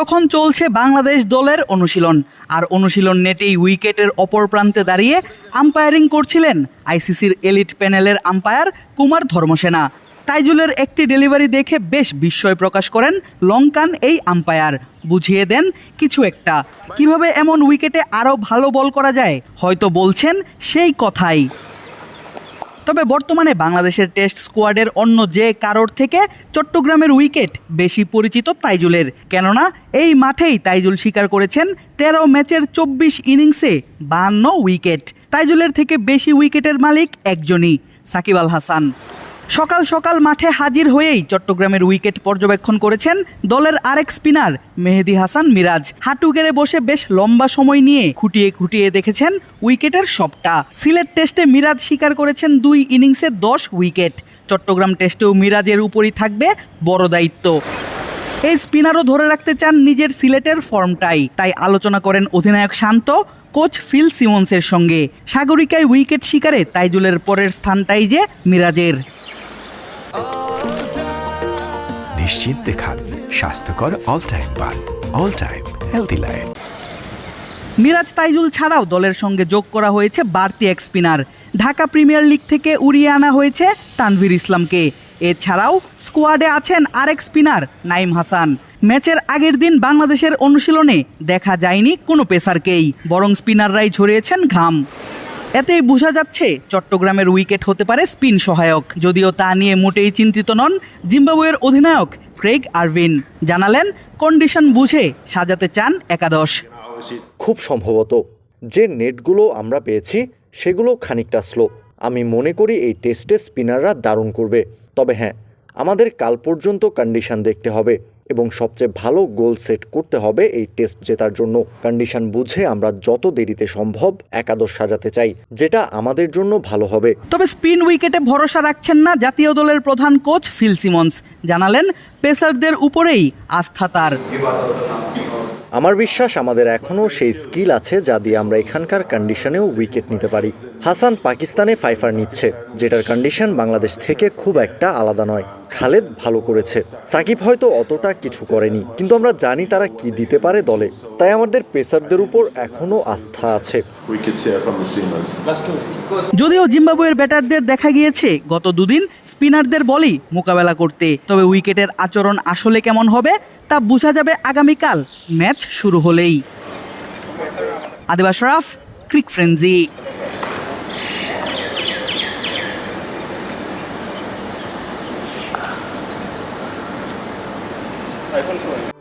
তখন চলছে বাংলাদেশ দলের অনুশীলন। আর অনুশীলন নেটেই উইকেটের অপর প্রান্তে দাঁড়িয়ে আম্পায়ারিং করছিলেন আইসিসির এলিট প্যানেলের আম্পায়ার কুমার ধর্মসেনা। তাইজুলের একটি ডেলিভারি দেখে বেশ বিস্ময় প্রকাশ করেন লঙ্কান এই আম্পায়ার। বুঝিয়ে দেন কিছু একটা, কীভাবে এমন উইকেটে আরও ভালো বল করা যায়? হয়তো বলছেন সেই কথাই। তবে বর্তমানে বাংলাদেশের টেস্ট স্কোয়াডের অন্য যে কারোর থেকে চট্টগ্রামের উইকেট বেশি পরিচিত তাইজুলের। কেননা, এই মাঠেই তাইজুল স্বীকার করেছেন তেরো ম্যাচের চব্বিশ ইনিংসে বান্ন উইকেট। তাইজুলের থেকে বেশি উইকেটের মালিক একজনই, সাকিব আল হাসান। সকাল সকাল মাঠে হাজির হয়েই চট্টগ্রামের উইকেট পর্যবেক্ষণ করেছেন দলের আরেক স্পিনার মেহেদি হাসান মিরাজ। হাঁটু গেড়ে বসে বেশ লম্বা সময় নিয়ে খুঁটিয়ে খুঁটিয়ে দেখেছেন উইকেটের সবটা। সিলেট টেস্টে মিরাজ স্বীকার করেছেন দুই ইনিংসে দশ উইকেট। চট্টগ্রাম টেস্টেও মিরাজের উপরই থাকবে বড় দায়িত্ব। এই স্পিনারও ধরে রাখতে চান নিজের সিলেটের ফর্মটাই। তাই আলোচনা করেন অধিনায়ক শান্ত, কোচ ফিল সিমন্সের সঙ্গে। সাগরিকায় উইকেট শিকারে তাইজুলের পরের স্থানটাই যে মিরাজের। নিশ্চিন্তে খান স্বাস্থ্যকর অল টাইম পান all time healthy life Miraz Taijul ছাড়াও দলের সঙ্গে যোগ করা হয়েছে বাড়তি এক স্পিনার ঢাকা প্রিমিয়ার লিগ থেকে উড়িয়ে আনা হয়েছে তানভীর ইসলামকে। এছাড়াও স্কোয়াডে আছেন আরেক স্পিনার নাইম হাসান। ম্যাচের আগের দিন বাংলাদেশের অনুশীলনে দেখা যায়নি কোনো পেসারকেই, বরং স্পিনাররাই ঝরিয়েছেন ঘাম। এতেই বোঝা যাচ্ছে চট্টগ্রামের উইকেট হতে পারে স্পিন সহায়ক। যদিও তা নিয়ে মোটেই চিন্তিত নন জিম্বাবুয়ের অধিনায়ক ক্রেগ আরভিন। জানালেন, কন্ডিশন বুঝে সাজাতে চান একাদশ। খুব সম্ভবত যে নেটগুলো আমরা পেয়েছি, সেগুলো খানিকটা স্লো। আমি মনে করি এই টেস্টে স্পিনাররা দারুণ করবে। তবে হ্যাঁ আমাদের কাল পর্যন্ত কন্ডিশন দেখতে হবে এবং সবচেয়ে ভালো গোল সেট করতে হবে এই টেস্ট জেতার জন্য। কন্ডিশন বুঝে আমরা যত দেরিতে সম্ভব একাদশ সাজাতে চাই যেটা আমাদের জন্য ভালো হবে। তবে স্পিন উইকেটে ভরসা রাখছেন না জাতীয় দলের প্রধান কোচ ফিল সিমন্স। জানালেন পেসারদের উপরেই আস্থা তার। আমার বিশ্বাস আমাদের এখনও সেই স্কিল আছে যা দিয়ে আমরা এখানকার কন্ডিশনেও উইকেট নিতে পারি। হাসান পাকিস্তানে ফাইফার নিচ্ছে যেটার কন্ডিশন বাংলাদেশ থেকে খুব একটা আলাদা নয়। খালেদ ভালো করেছে। সাকিব হয়তো অতটা কিছু করেনি কিন্তু আমরা জানি তারা কি দিতে পারে দলে। তাই আমাদের পেসারদের উপর এখনও আস্থা আছে. যদিও জিম্বাবুয়ের ব্যাটারদের দেখা গিয়েছে গত দুদিন স্পিনারদের বলেই মোকাবেলা করতে। তবে উইকেটের আচরণ আসলে কেমন হবে তা বোঝা যাবে আগামীকাল ম্যাচ শুরু হলেই। আদিবা শরাফ ক্রিক 아이폰 12